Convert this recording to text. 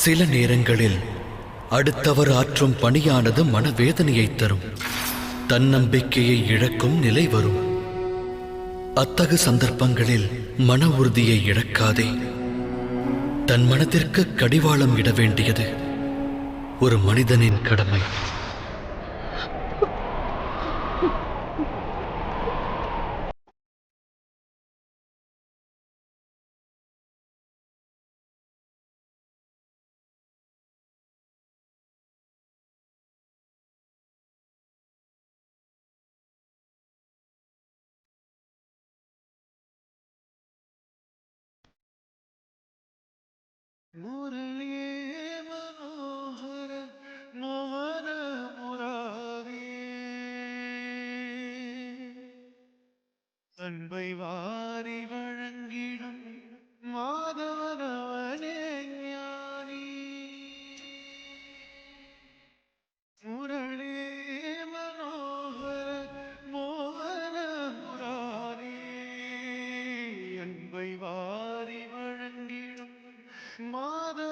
சில நேரங்களில் அடுத்தவர் ஆற்றும் பணியானது மனவேதனையை தரும். தன்னம்பிக்கையை இழக்கும் நிலை வரும். அத்தகு சந்தர்ப்பங்களில் மன உறுதியை இழக்காதே. தன் மனதிற்கு கடிவாளம் இட வேண்டியது ஒரு மனிதனின் கடமை. முரளியே மனோகர மோகன முராரே. அன்பை வாரி வழங்கிடும் மாதவனவனே ஞானி. முரளே மனோகர மோகன முராரே. அன்பை வாரி mother